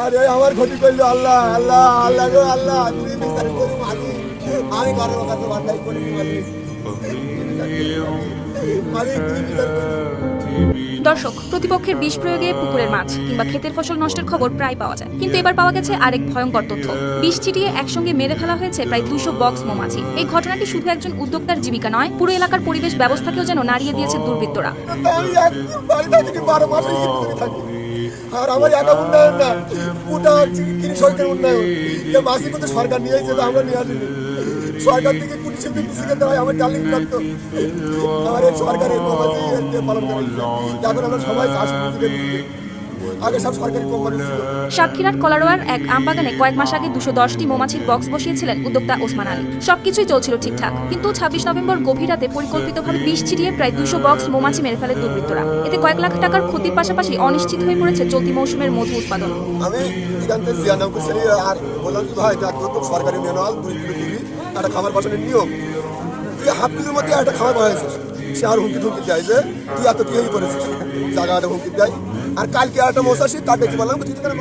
আর এই আমার ক্ষতি করল আল্লাহ আল্লাহ আল্লাহ গো আল্লাহ তুমি বিচার করো মালি আমি ঘরের কাছে বান্ধাই করি মালি মালি তুমি বিচার করো। দর্শক, প্রতিপক্ষের বিষ প্রয়োগে পুকুরের মাছ কিংবা ক্ষেতের ফসল নষ্টের খবর প্রায় পাওয়া যায়। কিন্তু এবার পাওয়া গেছে আরেক ভয়ঙ্কর তথ্য। বিষ ছিটিয়ে একসঙ্গে মেরে ফেলা হয়েছে প্রায় দুশো বক্স মৌমাছি। এই ঘটনাটি শুধু একজন উদ্যোক্তার জীবিকা নয়, পুরো এলাকার পরিবেশ ব্যবস্থাকেও যেন নাড়িয়ে দিয়েছে দুর্বৃত্তরা। সরকার নিয়ে সরকার থেকে শিল্পী কৃষিকে দেওয়া হয় আমার প্রাপ্ত। সরকারের পালন করা। এখন আমরা সবাই চাষ করতে আগে সব সরকারি কোম্পানি সাতক্ষীরার কলারোয়ার এক আমবাগানে কয়েক মাস আগে দুশো দশটি মৌমাছির বক্স বসিয়েছিলেন উদ্যোক্তা ওসমান আলী। সবকিছুই চলছিল ঠিকঠাক কিন্তু ছাব্বিশ নভেম্বর গভীর রাতে পরিকল্পিতভাবে বিষ ছিটিয়ে প্রায় দুশো বক্স মৌমাছি মেরে ফেলে দুর্বৃত্তরা। এতে কয়েক লাখ টাকার ক্ষতির পাশাপাশি অনিশ্চিত হয়ে পড়েছে চলতি মৌসুমের মধু উৎপাদন। আমি আর বললাম ভাই সরকারি ম্যানুয়াল দুই একটা খাবার বসানোর নিয়ম। তুই হাফ কিলোর মধ্যে একটা খাবার বসাইছিস সে আর হুমকি ঠুমকি দেয় যে তুই এত কি হয়ে করেছিস জায়গাটা হুমকি দেয়। আর কালকে একটা মশা আসি, তার ডেকে বললাম তুই কেন